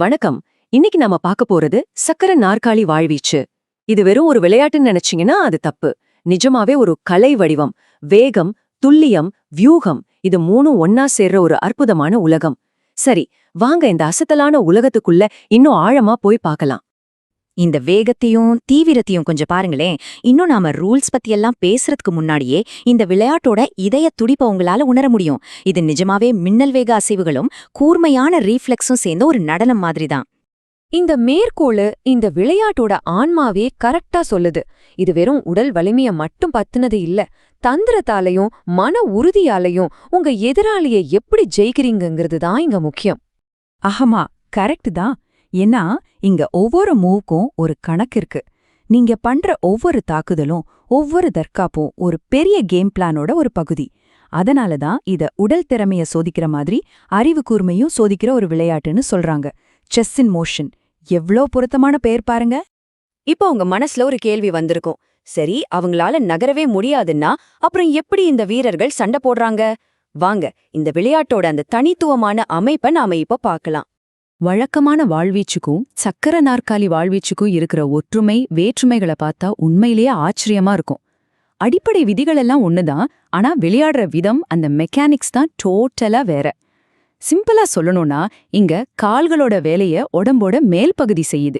வணக்கம். இன்னைக்கு நாம பார்க்க போறது சக்கர நாற்காலி வாழ்வீச்சு. இது வெறும் ஒரு விளையாட்டுன்னு நினைச்சீங்கன்னா அது தப்பு. நிஜமாவே ஒரு கலை வடிவம். வேகம் துல்லியம் வியூகம். இது மூணும் ஒன்னா சேர்ற ஒரு அற்புதமான உலகம். சரி வாங்க இந்த அசத்தலான உலகத்துக்குள்ள இன்னும் ஆழமா போய் பார்க்கலாம். இந்த வேகத்தையும் தீவிரத்தையும் கொஞ்சம் பாருங்களேன். இன்னும் நாம ரூல்ஸ் பத்தி எல்லாம் பேசுறதுக்கு முன்னாடியே இந்த விளையாட்டோட இதய துடிப்பை உங்களால உணர முடியும். இது நிஜமாவே மின்னல் வேக அசைவுகளும் கூர்மையான ரீஃப்ளெக்ஸும் சேர்ந்த ஒரு நடனம் மாதிரி தான் இந்த மேற்கோளு இந்த விளையாட்டோட ஆன்மாவே கரெக்டா சொல்லுது. இது வெறும் உடல் வலிமைய மட்டும் பத்துனது இல்ல. தந்திரத்தாலையும் மன உறுதியாலையும் உங்க எதிராளிய எப்படி ஜெயிக்கிறீங்கிறது தான் இங்க முக்கியம். ஆஹமா கரெக்ட் தான். ஏன்னா இங்க ஒவ்வொரு மூவுக்கும் ஒரு கணக்கு இருக்கு. நீங்க பண்ற ஒவ்வொரு தாக்குதலும் ஒவ்வொரு தற்காப்பும் ஒரு பெரிய கேம் பிளானோட ஒரு பகுதி. அதனால தான் இத உடல் திறமைய சோதிக்கிற மாதிரி அறிவு கூர்மையும் சோதிக்கிற ஒரு விளையாட்டுன்னு சொல்றாங்க. செஸ் இன் மோஷன் எவ்ளோ பொருத்தமான பெயர் பாருங்க. இப்போ உங்க மனசுல ஒரு கேள்வி வந்திருக்கும். சரி அவங்களால நகரவே முடியாதுன்னா அப்புறம் எப்படி இந்த வீரர்கள் சண்டை போடுறாங்க? வாங்க இந்த விளையாட்டோட அந்த தனித்துவமான அமைப்பை நாம இப்ப பார்க்கலாம். வழக்கமான வாழ்வீச்சுக்கும் சக்கர நாற்காலி வாழ்வீச்சுக்கும் இருக்கிற ஒற்றுமை வேற்றுமைகளை பார்த்தா உண்மையிலேயே ஆச்சரியமா இருக்கும். அடிப்படை விதிகள் எல்லாம் ஒண்ணுதான் ஆனா விளையாடுற விதம் அந்த மெக்கானிக்ஸ் தான் டோட்டலா வேற. சிம்பிளா சொல்லணும்னா இங்க கால்களோட வேலைய உடம்போட மேல் பகுதி செய்யுது.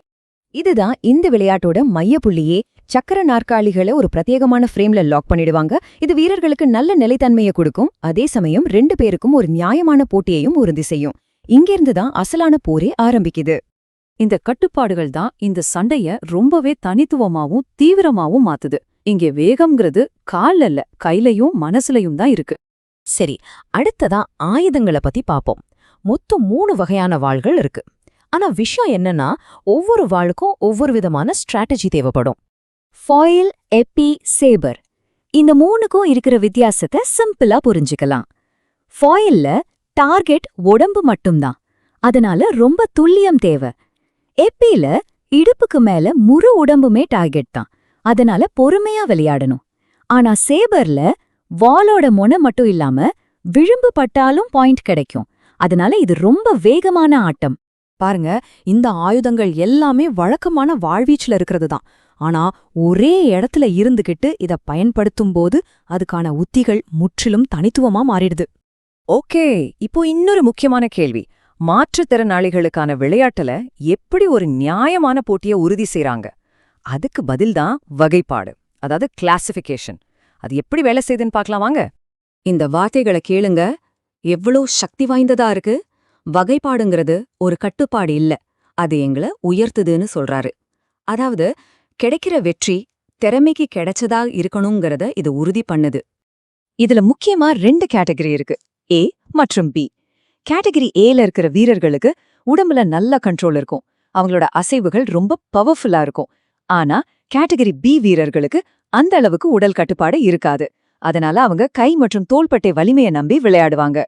இதுதான் இந்த விளையாட்டோட மையப்புள்ளியே. சக்கர நாற்காலிகளை ஒரு பிரத்யேகமான ஃப்ரேம்ல லாக் பண்ணிடுவாங்க. இது வீரர்களுக்கு நல்ல நிலைத்தன்மையை கொடுக்கும். அதே சமயம் ரெண்டு பேருக்கும் ஒரு நியாயமான போட்டியையும் உறுதி செய்யும். இங்கிருந்து தான் அசலான போரே ஆரம்பிக்குது. இந்த கட்டுப்பாடுகள் தான் இந்த சண்டைய ரொம்பவே தனித்துவமாவும் தீவிரமாவும் மாத்துது. இங்கே வேகம்ங்கிறது கால் அல்ல கையிலையும் மனசுலயும் தான் இருக்கு. சரி அடுத்ததா ஆயுதங்களை பத்தி பாப்போம். மொத்தம் மூணு வகையான வாள்கள் இருக்கு. ஆனா விஷயம் என்னன்னா ஒவ்வொரு வாளுக்கும் ஒவ்வொரு விதமான ஸ்ட்ராட்டஜி தேவைப்படும். ஃபாயில் எப்பி சேபர் இந்த மூணுக்கும் இருக்கிற வித்தியாசத்தை சிம்பிளா புரிஞ்சுக்கலாம். ஃபாயில்ல டார்கெட் உடம்பு மட்டும்தான். அதனால ரொம்ப துல்லியம் தேவை. எப்பில இடுப்புக்கு மேல முழு உடம்புமே டார்கெட் தான். அதனால பொறுமையா விளையாடணும். ஆனா சேபர்ல வாலோட மொன மட்டும் இல்லாம விழும்பு பட்டாலும் பாயிண்ட் கிடைக்கும். அதனால இது ரொம்ப வேகமான ஆட்டம். பாருங்க இந்த ஆயுதங்கள் எல்லாமே வழக்கமான வாழ்வீச்சில் இருக்கிறது தான் ஆனா ஒரே இடத்துல இருந்துகிட்டு இத பயன்படுத்தும் போது அதுக்கான உத்திகள் முற்றிலும் தனித்துவமா மாறிடுது. ஓகே இப்போ இன்னொரு முக்கியமான கேள்வி. மாற்றுத்திறனாளிகளுக்கான விளையாட்டுல எப்படி ஒரு நியாயமான போட்டியை உறுதி செய்யறாங்க அதுக்கு பதில்தான் வகைப்பாடு அதாவது கிளாசிஃபிகேஷன் அது எப்படி வேலை செய்யுதுன்னு பார்க்கலாம் வாங்க. இந்த வார்த்தைகளை கேளுங்க. எவ்வளோ சக்தி வாய்ந்ததா இருக்கு? வகைப்பாடுங்கிறது ஒரு கட்டுப்பாடு இல்ல. அது எங்களை உயர்த்துதுன்னு சொல்றாரு. அதாவது கிடைக்கிற வெற்றி திறமைக்கு கிடைச்சதா இருக்கணுங்கிறத இது உறுதி பண்ணுது. இதுல முக்கியமா ரெண்டு கேட்டகரி இருக்கு. ஏ மற்றும் பி கேட்டகரி ஏல இருக்கிற வீரர்களுக்கு உடம்புல நல்ல கண்ட்ரோல் இருக்கும். அவங்களோட அசைவுகள் ரொம்ப பவர்ஃபுல்லா இருக்கும். ஆனா கேட்டகரி பி வீரர்களுக்கு அந்த அளவுக்கு உடல் கட்டுப்பாடு இருக்காது. அதனால அவங்க கை மற்றும் தோள்பட்டை வலிமையை நம்பி விளையாடுவாங்க.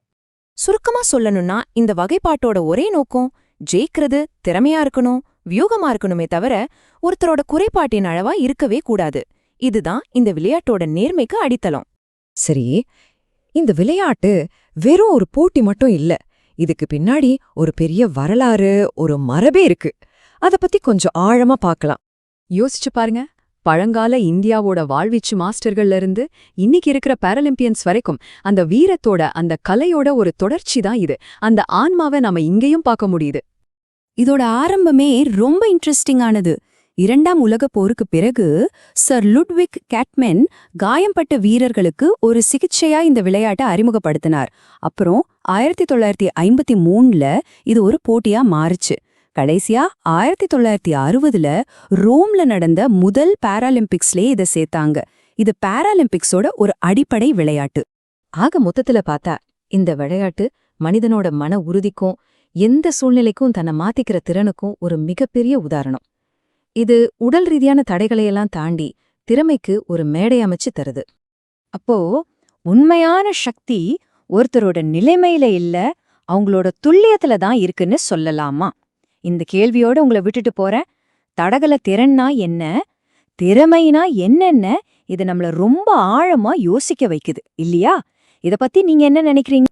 சுருக்கமா சொல்லணும்னா இந்த வகைப்பாட்டோட ஒரே நோக்கம் ஜெயிக்கிறது திறமையா இருக்கணும் வியூகமா இருக்கணுமே தவிர ஒருத்தரோட குறைபாட்டின் அளவா இருக்கவே கூடாது. இதுதான் இந்த விளையாட்டோட நேர்மைக்கு அடித்தளம். சரி இந்த விளையாட்டு வெறும் ஒரு போட்டி மட்டும் இல்ல இதுக்கு பின்னாடி ஒரு பெரிய வரலாறு ஒரு மரபே இருக்கு. அத பத்தி கொஞ்சம் ஆழமா பார்க்கலாம் யோசிச்சு பாருங்க பழங்கால இந்தியாவோட வாழ்வீச்சு மாஸ்டர்கள்ல இருந்து இன்னைக்கு இருக்கிற பாரலிம்பியன்ஸ் வரைக்கும் அந்த வீரத்தோட அந்த கலையோட ஒரு தொடர்ச்சி தான் இது. அந்த ஆன்மாவை நாம இங்கேயும் பார்க்க முடியுது. இதோட ஆரம்பமே ரொம்ப இன்ட்ரெஸ்டிங்கானது இரண்டாம் உலகப் போருக்குப் பிறகு சர் லுட்விக் கேட்மென் காயம்பட்ட வீரர்களுக்கு ஒரு சிகிச்சையா இந்த விளையாட்டை அறிமுகப்படுத்தினார். அப்புறம் ஆயிரத்தி தொள்ளாயிரத்தி ஐம்பத்தி மூணுல இது ஒரு போட்டியா மாறுச்சு. கடைசியா ஆயிரத்தி தொள்ளாயிரத்தி அறுபதுல ரோம்ல நடந்த முதல் பாராலிம்பிக்ஸ்லே இதை சேர்த்தாங்க. இது பாராலிம்பிக்ஸோட ஒரு அடிப்படை விளையாட்டு. ஆக மொத்தத்துல பார்த்தா இந்த விளையாட்டு மனிதனோட மன உறுதிக்கும் எந்த சூழ்நிலைக்கும் தன்னை மாத்திக்கிற திறனுக்கும் ஒரு மிகப்பெரிய உதாரணம். இது உடல் ரீதியான தடைகளையெல்லாம் தாண்டி திறமைக்கு ஒரு மேடை அமைச்சு தருது. அப்போ உண்மையான சக்தி ஒருத்தரோட நிலைமையில இல்ல அவங்களோட துல்லியத்துல தான் இருக்குன்னு சொல்லலாமா? இந்த கேள்வியோட உங்களை விட்டுட்டு போறேன். தடகள திறன்னா என்ன? திறமைனா என்னென்ன? இது நம்மள ரொம்ப ஆழமா யோசிக்க வைக்குது இல்லையா? இத பத்தி நீங்க என்ன நினைக்கிறீங்க?